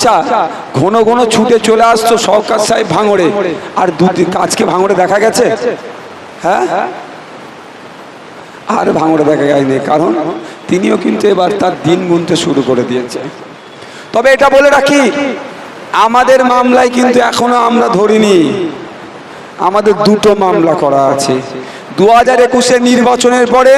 আচ্ছা ঘন ঘন ছুটে চলে আসতো সহকার সাহেব ভাঙড়ে। আর দুদিন আজকে ভাঙড়ে দেখা গেছে? হ্যাঁ? আর ভাঙড়ে দেখা যায়নি, কারণ তিনিও কিন্তু এবার তার দিন গুনতে শুরু করে দিয়েছে তবে এটা বলে রাখি, আমাদের মামলায় কিন্তু এখনও আমরা ধরিনি। আমাদের দুটো মামলা করা আছে। দু হাজার একুশের নির্বাচনের পরে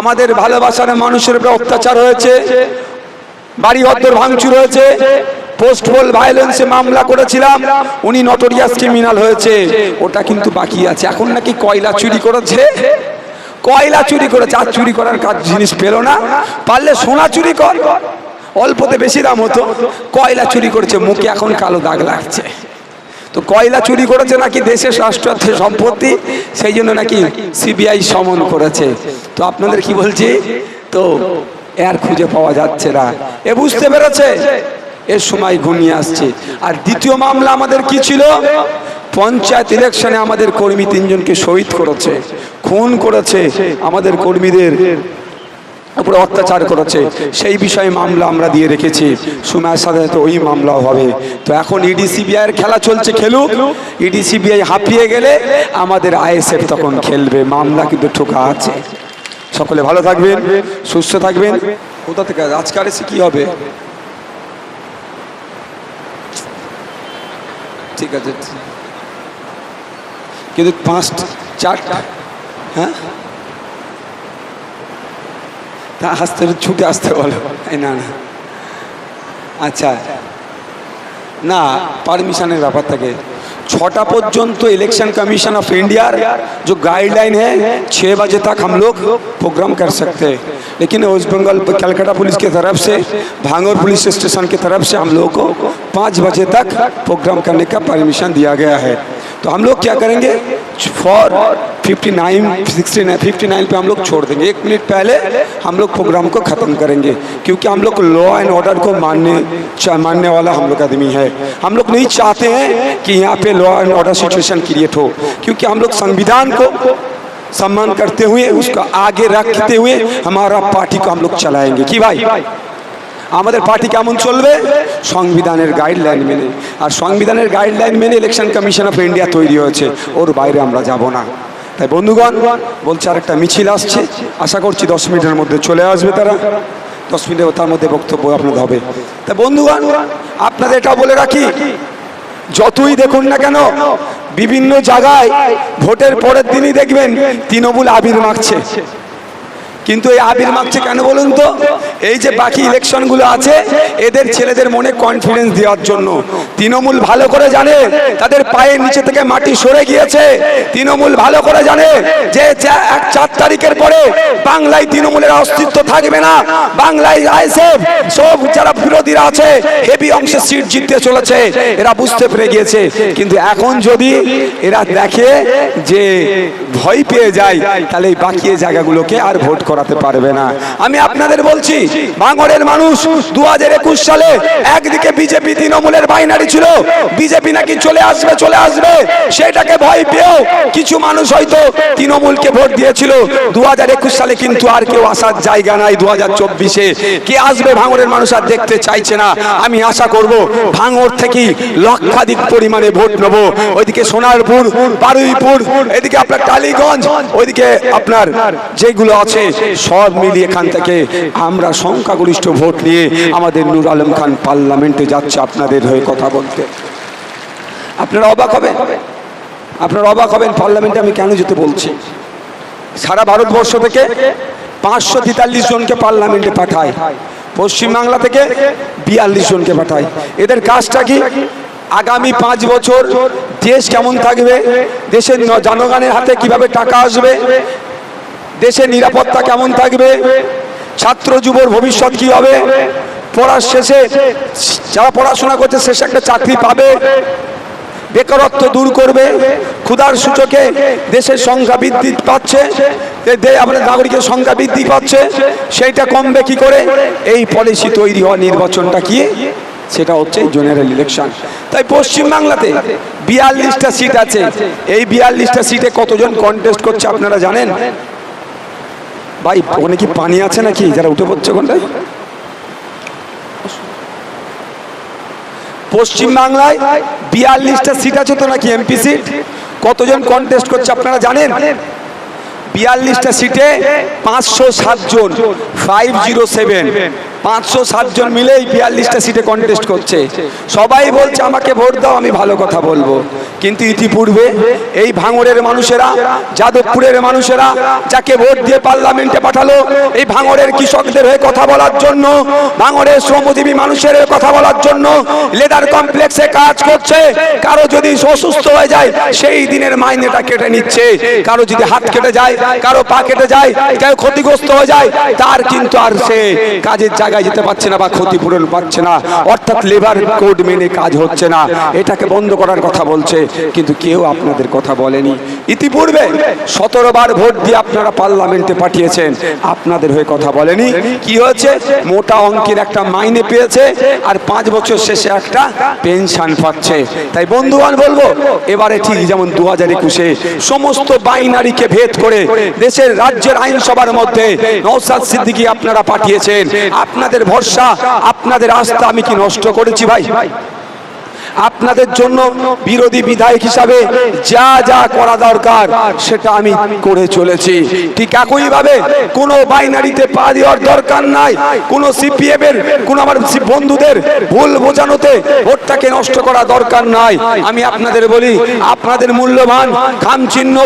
আমাদের ভালোবাসার মানুষের উপরে অত্যাচার হয়েছে বাড়ি অদ্দর ভাঙচুর হয়েছে পোস্ট পোল ভায়োলেন্সে মামলা করেছিলাম, উনি নটোরিয়াস ক্রিমিনাল হয়েছে, ওটা কিন্তু বাকি আছে। এখন নাকি কয়লা চুরি করেছে? কয়লা চুরি করেছে, আর চুরি করার কাজ জিনিস পেল না। পারলে সোনা চুরি কর, অল্পতে বেশি দাম হতো। কয়লা চুরি করেছে, মুখে এখন কালো দাগ লাগছে। তো কয়লা চুরি করেছে নাকি দেশের রাষ্ট্রার্থে সম্পত্তি, সেই জন্য নাকি সিবিআই সমন করেছে। তো আপনাদের কি বলছি? তো এর খুঁজে পাওয়া যাচ্ছে না। এ বুঝতে পেরেছে? এর সময় ঘনিয়ে আসছে। আর দ্বিতীয় মামলা আমাদের কি ছিল? পঞ্চায়েত ইলেকশনে আমাদের কর্মী তিনজনকে শহীদ করেছে, খুন করেছে, আমাদের কর্মীদের উপরে অত্যাচার করেছে। সেই বিষয়ে মামলা আমরা দিয়ে রেখেছি। সময়ের সাথে সাথে ওই মামলাও হবে। তো এখন ইডি, সিবিআই এর খেলা চলছে, খেলুক। ইডি, সিবিআই হাঁপিয়ে গেলে আমাদের আইএসএফ তখন খেলবে। মামলা কিন্তু ঠোকা আছে। সকলে ভালো থাকবেন, সুস্থ থাকবেন। কোথা থেকে? আজকে আর এসে কি হবে? ঠিক আছে। কিন্তু পাঁচ চারটা হ্যাঁ? তা আসতে ছুটে আসতে বলো। না না। আচ্ছা। না, পারমিশনের ব্যাপার থাকে। छठा तो इलेक्शन कमीशन ऑफ़ इंडिया जो गाइडलाइन है छः बजे तक हम लोग प्रोग्राम कर सकते हैं। लेकिन वेस्ट बंगाल कलकत्ता पुलिस की तरफ़ से, भांगौर पुलिस स्टेशन की तरफ़ से हम लोगों को पाँच बजे तक प्रोग्राम करने का परमिशन दिया गया है। तो हम लोग क्या करेंगे? फॉर 59 69 59 पे हम लोग छोड़ देंगे। एक मिनट पहले हम लोग प्रोग्राम को ख़त्म करेंगे, क्योंकि हम लोग लॉ एंड ऑर्डर को मानने मानने वाला हम लोग आदमी है। हम लोग नहीं चाहते हैं कि यहाँ पे law and order situation create हो, क्योंकि हम लोग संविधान को सम्मान करते हुए, उसका आगे रखते हुए हमारा पार्टी को हम लोग चलाएँगे। कि भाई? আমাদের পার্টি কেমন চলবে? সংবিধানের গাইডলাইন মেনে। আর সংবিধানের গাইডলাইন মেনে ইলেকশন কমিশন অফ ইন্ডিয়া তৈরি হয়েছে। ওর বাইরে আমরা যাব না। তাই বন্ধুগণ, বলছে আর একটা মিছিল আসছে। আশা করছি দশ মিনিটের মধ্যে চলে আসবে তারা। দশ মিনিটের তার মধ্যে বক্তব্য আপনাদের হবে। তা বন্ধুগণ, আপনাদের এটা বলে রাখি, যতই দেখুন না কেন, বিভিন্ন জায়গায় ভোটের পরের দিনই দেখবেন তৃণমূল আবির মাখছে। কিন্তু এই আবির মাখছে কেন বলুন তো? এই যে বাকি ইলেকশনগুলো আছে, এদের ছেলেদের মনে কনফিডেন্স দেওয়ার জন্য। তৃণমূল ভালো করে জানে, তাদের পায়ের নিচে থেকে মাটি সরে গিয়েছে। তৃণমূল ভালো করে জানে যে এক চার তারিখের পরে বাংলায় তৃণমূলের অস্তিত্ব থাকবে না। বাংলায় আইএসএফ, সব যারা বিরোধীরা আছে, হেভি অংশে সিট জিততে চলেছে। এরা বুঝতে পেরে গিয়েছে। কিন্তু এখন যদি এরা দেখে যে ভয় পেয়ে যায়, তাহলে এই বাকি জায়গাগুলোকে আর ভোট করাতে পারবে না। আমি আপনাদের বলছি ভাঙড়ের মানুষ দু হাজার একুশ সালে একদিকে বিজেপি তৃণমূলের বাইনারি ছিল, বিজেপি নাকি চলে আসবে চলে আসবে, সেটাকে ভয় পেয়েও কিছু মানুষ হয়তো তৃণমূলকে ভোট দিয়েছিল। দু হাজার একুশ সালে কিন্তু আর কেউ আসার জায়গা নাই দু হাজার চব্বিশে। কে আসবে ভাঙড়ের মানুষ আর দেখতে চাইছে না। আমি আশা করব ভাঙড় থেকেই লক্ষাধিক পরিমাণে ভোট নেব। ওইদিকে সোনারপুর, বারুইপুর, এদিকে আপনার টালিগঞ্জ, ওইদিকে আপনার যেগুলো আছে সব মিলিয়ে এখান থেকে আমরা সংখ্যাগরিষ্ঠ ভোট নিয়ে আমাদের নূর আলম খান পার্লামেন্টে যাচ্ছে আপনাদের হয়ে কথা বলতে। আপনারা অবাক হবেন? আপনারা অবাক হবেন পার্লামেন্টে আমি কেন যেতে বলছি? সারা ভারতবর্ষ থেকে পাঁচশো তেতাল্লিশ জনকে পার্লামেন্টে পাঠায়। পশ্চিমবাংলা থেকে বিয়াল্লিশ জনকে পাঠায়। এদের কাজটা কি? আগামী পাঁচ বছর দেশ কেমন থাকবে? দেশের জনগণের হাতে কীভাবে টাকা আসবে? দেশের নিরাপত্তা কেমন থাকবে? ছাত্র যুবর ভবিষ্যৎ কি হবে? পড়ার শেষে যারা পড়াশোনা করছে, শেষে একটা চাকরি পাবে। বেকারত্ব দূর করবে। ক্ষুধার সূচকে দেশের সংখ্যা বৃদ্ধি পাচ্ছে। আমাদের নাগরিকের সংখ্যা বৃদ্ধি পাচ্ছে। সেইটা কমবে কি করে? এই পলিসি তৈরি হওয়া নির্বাচনটা কি? সেটা হচ্ছে জেনারেল ইলেকশন তাই পশ্চিমবাংলাতে বিয়াল্লিশটা সিট আছে। এই বিয়াল্লিশটা সিটে কতজন কন্টেস্ট করছে আপনারা জানেন? ভাই, ওখানে কি পানি আছে নাকি? যারা উঠে পড়ছে ওখানটায়? পশ্চিমবাংলায় বিয়াল্লিশটা সিট আছে তো নাকি এমপি সিট কতজন কন্টেস্ট করছে আপনারা জানেন? বিয়াল্লিশটা সিটে পাঁচশো সাতজন ফাইভ জিরো সেভেন পাঁচশো সাতজন মিলেই বিয়াল্লিশটা সিটে কন্টেস্ট করছে। সবাই বলছে, আমাকে ভোট দাও, আমি ভালো কথা বলব। কিন্তু ইতিপূর্বে এই ভাঙড়ের মানুষেরা, যাদবপুরের মানুষেরা যাকে ভোট দিয়ে পার্লামেন্টে পাঠালো, এই ভাঙড়ের কৃষকদের হয়ে কথা বলার জন্য, ভাঙড়ের শ্রমজীবী মানুষের কথা বলার জন্য লেদার কমপ্লেক্সে কাজ করছে। কারও যদি অসুস্থ হয়ে যায়, সেই দিনের মাইনেটা কেটে নিচ্ছে। কারও যদি হাত কেটে যায়, কারও পা কেটে যায় কেউ ক্ষতিগ্রস্ত হয়ে যায়, তার কিন্তু আর সে কাজের জায়গায় যেতে পারছে না বা ক্ষতিপূরণ পাচ্ছে না। অর্থাৎ লেবার কোড মেনে কাজ হচ্ছে না। এটাকে বন্ধ করার কথা বলছে, কিন্তু কেউ আপনাদের কথা বলেনি। ইতিপূর্বে সতেরো বার ভোট দিয়ে আপনারা পার্লামেন্টে পাঠিয়েছেন। আপনাদের হয়ে কথা বলেনি। কি হয়েছে? মোটা অঙ্কের একটা মাইনে পেয়েছে আর পাঁচ বছর শেষে একটা পেনশন পাচ্ছে। তাই বন্ধুগণ বলব, এবারে ঠিক যেমন দু হাজার একুশে সমস্ত বাইনারিকে ভেদ করে দেশের রাজ্যের আইনসভার মধ্যে নৌসাদ সিদ্দিকী আপনারা পাঠিয়েছেন। আপনাদের ভরসা আপনাদের আস্থা আমি কি নষ্ট করেছি ভাই? আপনাদের জন্য বিরোধী বিধায়ক হিসাবে যা যা করা দরকার সেটা আমি করে চলেছি। ঠিক একই ভাবে কোনো বাইনারিতে পা দেওয়ার দরকার নাই। কোনো সিপিএম এর কোন আমার বন্ধুদের ভুল বোঝানোতে ভোটটাকে নষ্ট করা দরকার নাই। আমি আপনাদের বলি, আপনাদের মূল্যবান খাম চিহ্ন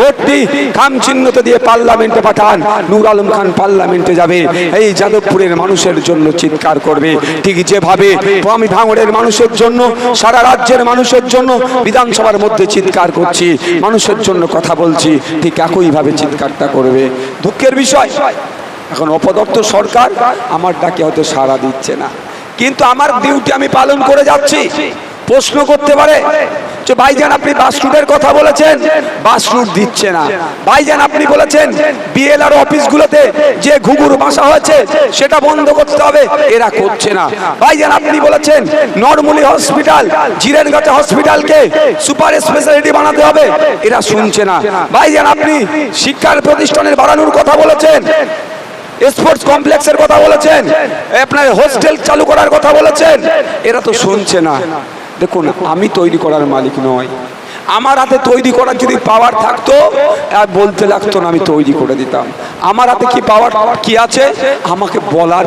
ভোটটি খাম চিহ্নতে দিয়ে পার্লামেন্টে পাঠান। নূর আলম খান পার্লামেন্টে যাবে। এই যাদবপুরের মানুষের জন্য চিৎকার করবে। ঠিক যেভাবে আমি ভাঙড়ের মানুষের জন্য সারা রাজ্যের মানুষের জন্য বিধানসভার মধ্যে চিৎকার করছি, মানুষের জন্য কথা বলছি, ঠিক একইভাবে চিৎকারটা করবে। দুঃখের বিষয়, এখন অপদত্ত সরকার আমার ডাকে হয়তো সাড়া দিচ্ছে না। কিন্তু আমার ডিউটি আমি পালন করে যাচ্ছি। প্রশ্ন করতে পারে যে ভাইজান আপনি বাস রুটের কথা বলেছেন বাস রুট দিচ্ছে না। ভাইজান আপনি বলেছেন বিএলআর অফিসগুলোতে যে ঘুঘুর বাসা হয়েছে, সেটা বন্ধ করতে হবে, এরা করছে না। ভাইজান আপনি বলেছেন, নরমুলি হসপিটাল জিরেনগাতে হসপিটালকে সুপার স্পেশালিটি বানাতে হবে, এরা শুনছে না। ভাইজান আপনি শিক্ষার প্রতিষ্ঠানের বাড়ানোর কথা বলেছেন, স্পোর্টস কমপ্লেক্সের কথা বলেছেন, আপনার হোস্টেল চালু করার কথা বলেছেন, এরা তো শুনছে না। দেখুন আমি তৈরি করার মালিক নয় আমার হাতে তৈরি করার যদি পাওয়ার থাকতো আর বলতে লাগতো না আমি তৈরি করে দিতাম। আমার হাতে কি পাওয়ার কি আছে? আমাকে বলার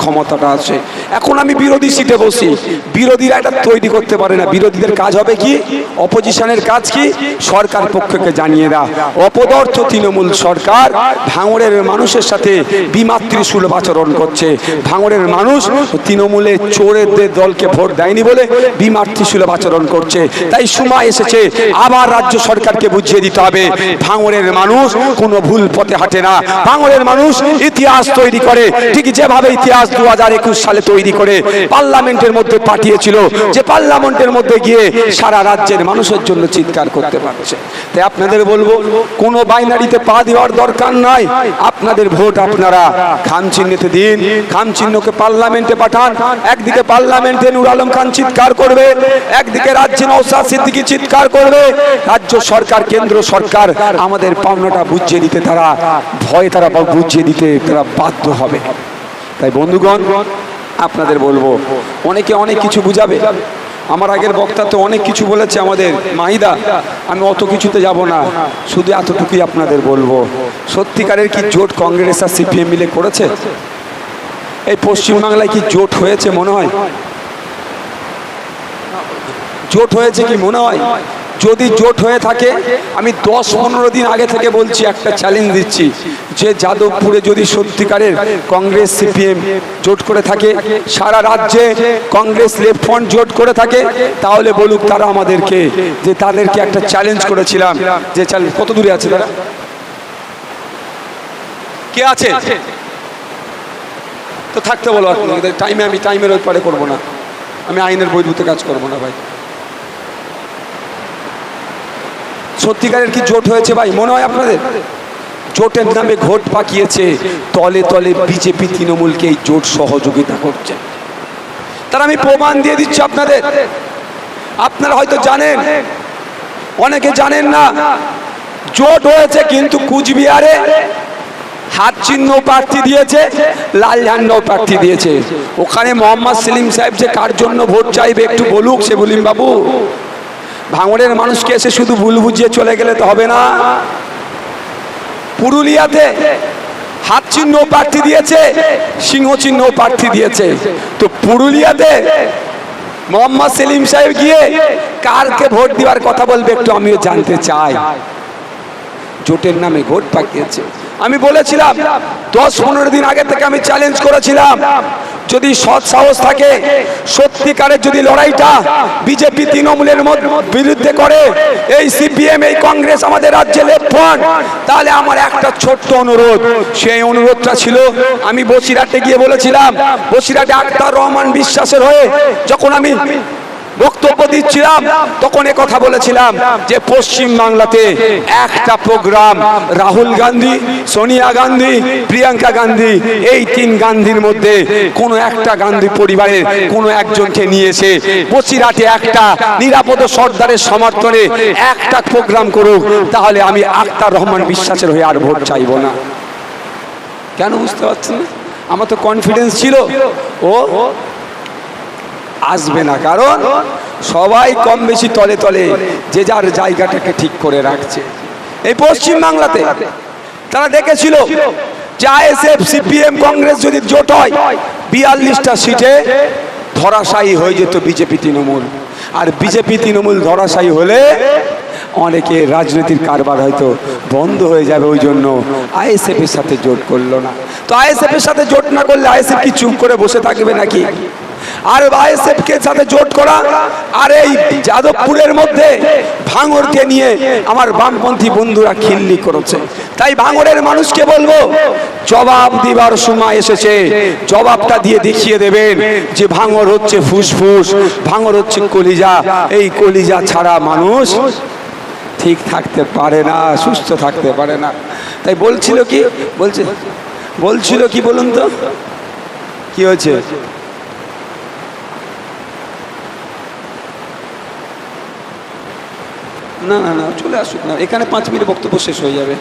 ক্ষমতাটা আছে। এখন আমি বিরোধী সিটে বসি। বিরোধীরা এটা তৈরি করতে পারে না। বিরোধীদের কাজ হবে কি? অপোজিশনের কাজ কি? সরকার পক্ষকে জানিয়ে দেওয়া। অপদর্থ তৃণমূল সরকার ভাঙড়ের মানুষের সাথে বিমাতৃসুলভ আচরণ করছে। ভাঙড়ের মানুষ তৃণমূলের চোরেদের দলকে ভোট দেয়নি বলে বিমাতৃসুলভ আচরণ করছে। তাই সময় এসেছে। আবার রাজ্য সরকারকে বুঝিয়ে দিতে হবে। ভাঙড়ের মানুষ কোনো ভুল পথে হাঁটে না। ভাঙড়ের মানুষ ইতিহাস তৈরি করে। ঠিক যেভাবে ইতিহাস দু হাজার একুশ সালে তৈরি করে, পার্লামেন্টের মধ্যে পাঠিয়েছিল। যে পার্লামেন্টের মধ্যে গিয়ে সারা রাজ্যের মানুষের জন্য চিৎকার করতে পারছে। তাই আপনাদের বলব, কোনো বাইনারিতে পা দেওয়ার দরকার নাই। আপনাদের ভোট আপনারা খাম চিহ্নতে দিন। খাম চিহ্নকে পার্লামেন্টে পাঠান। একদিকে পার্লামেন্টে নুর আলম খান চিৎকার করবে, একদিকে রাজ্যে নৌসাদ সিদ্দিকি চিৎকার করবে। রাজ্য সরকার, কেন্দ্র সরকার আমাদের পাওনাটা বুঝিয়ে দিতে তারা, ভয় তারা বুঝিয়ে দিতে তারা বাধ্য হবে। তাই বন্ধুগণ, আপনাদের বলব, অনেকে অনেক কিছু বুঝাবে। আমার আগের বক্তা তো অনেক কিছু বলেছে আমাদের, মাহিদা, আমি অত কিছুতে যাব না। শুধু এতটুকুই আপনাদের বলব। সত্যিকারের কি জোট কংগ্রেস আর সিপিএম মিলে করেছে? এই পশ্চিমবাংলায় কি জোট হয়েছে মনে হয়? জোট হয়েছে কি মনে হয়? যদি জোট হয়ে থাকে, আমি দশ পনেরো দিন আগে থেকে বলছি, একটা চ্যালেঞ্জ দিচ্ছি, যে যাদবপুরে যদি সত্যিকারের কংগ্রেস সিপিএম জোট করে থাকে, সারা রাজ্যে কংগ্রেস লেফট ফ্রন্ট জোট করে থাকে, তাহলে বলুক তারা আমাদেরকে, যে তাদেরকে একটা চ্যালেঞ্জ করেছিলাম, যে চ্যালেঞ্জ কত দূরে আছে তারা? কে আছে? তো থাকতে বলো টাইমে আমি টাইমের ওই পরে করব না। আমি আইনের বৈধতে কাজ করব না ভাই। সত্যিকারের কি জোট হয়েছে ভাই? মনে হয় আপনাদের? জোটের নামে ভোট পাকিয়েছে। তলে তলে বিজেপি তৃণমূলকে এই জোট সহযোগিতা করছে। তার আমি প্রমাণ দিয়ে দিচ্ছি আপনাদের। আপনারা হয়তো জানেন, অনেকে জানেন না, জোট হয়েছে কিন্তু কুচবিহারে হাত চিহ্ন প্রার্থী দিয়েছে, লাল ঝান্ডাও প্রার্থী দিয়েছে। ওখানে মোহাম্মদ সেলিম সাহেব যে কার জন্য ভোট চাইবে একটু বলুক সে বলিম বাবু। ভাঙড়ের মানুষকে এসে শুধু ভুল বুঝিয়ে চলে গেলে তো হবে না। পুরুলিয়াতে হাত চিহ্ন প্রার্থী দিয়েছে, সিংহ চিহ্ন প্রার্থী দিয়েছে। তো পুরুলিয়াতে মোহাম্মদ সেলিম সাহেব গিয়ে কারকে ভোট দেওয়ার কথা বলবে একটু আমিও জানতে চাই। জোটের নামে ভোট পাকিয়েছে। আমি বলেছিলাম, দশ পনেরো দিন আগে থেকে আমি চ্যালেঞ্জ করেছিলাম যদি সৎ সাহস থাকে সত্যিকারের যদি লড়াইটা বিজেপি তৃণমূলের বিরুদ্ধে করে, এই সিপিএম, এই কংগ্রেস আমাদের রাজ্যে লেফট তাহলে আমার একটা ছোট্ট অনুরোধ। সেই অনুরোধটা ছিল, আমি বসিরাটে গিয়ে বলেছিলাম বসিরাটে আক্তার রহমান বিশ্বাসের হয়ে যখন আমি বক্তব্য দিচ্ছিলাম, তখন কথা বলেছিলাম যে পশ্চিম বাংলাতে একটা প্রোগ্রাম, রাহুল গান্ধী, সোনিয়া গান্ধী, প্রিয়াঙ্কা গান্ধী, এই তিন গান্ধীর মধ্যে কোনো একটা গান্ধী পরিবারের কোনো একজনকে নিয়েছে এসে একটা নিরাপদ সর্দারের সমর্থনে একটা প্রোগ্রাম করুক, তাহলে আমি আক্তার রহমান বিশ্বাসের হয়ে আর ভোট চাইব না। কেন বুঝতে পারছেন আমার তো কনফিডেন্স ছিল। ও আসবে না, কারণ সবাই কম বেশি তলে তলে যে যার জায়গাটাকে ঠিক করে রাখছে। এই পশ্চিম বাংলাতে তারা দেখেছিল যে আইএসএফ, সিপিএম, কংগ্রেস যদি জোট হয়, বিয়াল্লিশটা সিটে ধরাশায়ী হয়ে যেত বিজেপি, তৃণমূল। আর বিজেপি, তৃণমূল ধরাশায়ী হলে অনেকে রাজনীতির কারবার হয়তো বন্ধ হয়ে যাবে, ওই জন্য আইএসএফ এর সাথে জোট করল না। তো আইএসএফ এর সাথে জোট না করলে আইএসএফ কি চুপ করে বসে থাকবে নাকি? আর আইএসএফ কে সাথে জোট করা আর এই যাদবপুরের মধ্যে ভাঙরকে নিয়ে আমার বামপন্থী বন্ধুরা খিল্লি করেছে। তাই ভাঙরের মানুষকে বলব, জবাব দিবার সময় এসেছে। জবাবটা দিয়ে দেখিয়ে দেবেন যে ভাঙর হচ্ছে ফুসফুস, ভাঙর হচ্ছে কলিজা। এই কলিজা ছাড়া মানুষ ঠিক থাকতে পারে না, সুস্থ থাকতে পারে না। তাই বলছিল কি? বলছে, বলছিল কি বলুন তো? কি হয়েছে? না না না, চলে আসুক না। এখানে পাঁচ মিনিট বক্তব্য শেষ হয়ে যাবে।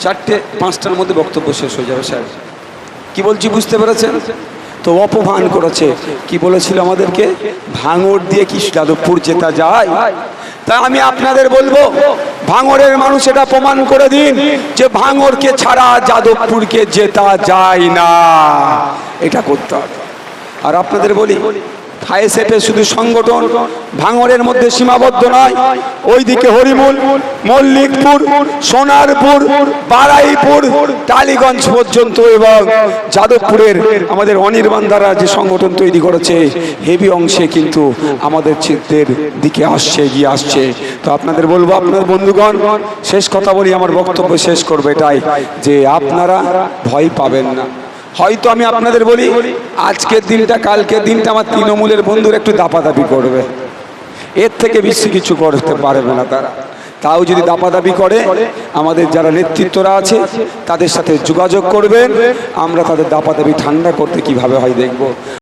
চারটে, পাঁচটার মধ্যে বক্তব্য শেষ হয়ে যাবে, স্যার। কি বলছি বুঝতে পেরেছেন? তো অপমান করেছে। কি বলেছিল আমাদেরকে? ভাঙর দিয়ে কি যাদবপুর জেতা যায়? তা আমি আপনাদের বলব ভাঙরের মানুষ এটা প্রমাণ করে দিন যে ভাঙরকে ছাড়া যাদবপুরকে জেতা যায় না। এটা করতে হবে। আর আপনাদের বলি আইএসএফের শুধু সংগঠন ভাঙরের মধ্যে সীমাবদ্ধ নয়, ওইদিকে হরিমুল, মল্লিকপুর, সোনারপুর, বারাইপুর, টালিগঞ্জ পর্যন্ত এবং যাদবপুরের আমাদের অনির্বাণ দ্বারা যে সংগঠন তৈরি করেছে, হেভি অংশে কিন্তু আমাদের চিত্তের দিকে আসছে, এগিয়ে আসছে। তো আপনাদের বলব আপনার বন্ধুগণ, শেষ কথা বলি, আমার বক্তব্য শেষ করবে এটাই, যে আপনারা ভয় পাবেন না। হয়তো আমি আপনাদের বলি, আজকের দিনটা, কালকের দিনটা আমার তৃণমূলের বন্ধুরা একটু দাপাদাপি করবে। এর থেকে বেশি কিছু করতে পারবে না তারা। তাও যদি দাপাদাপি করে, আমাদের যারা নেতৃত্বরা আছে, তাদের সাথে যোগাযোগ করবেন। আমরা তাদের দাপাদাপি ঠান্ডা করতে কীভাবে হয় দেখব।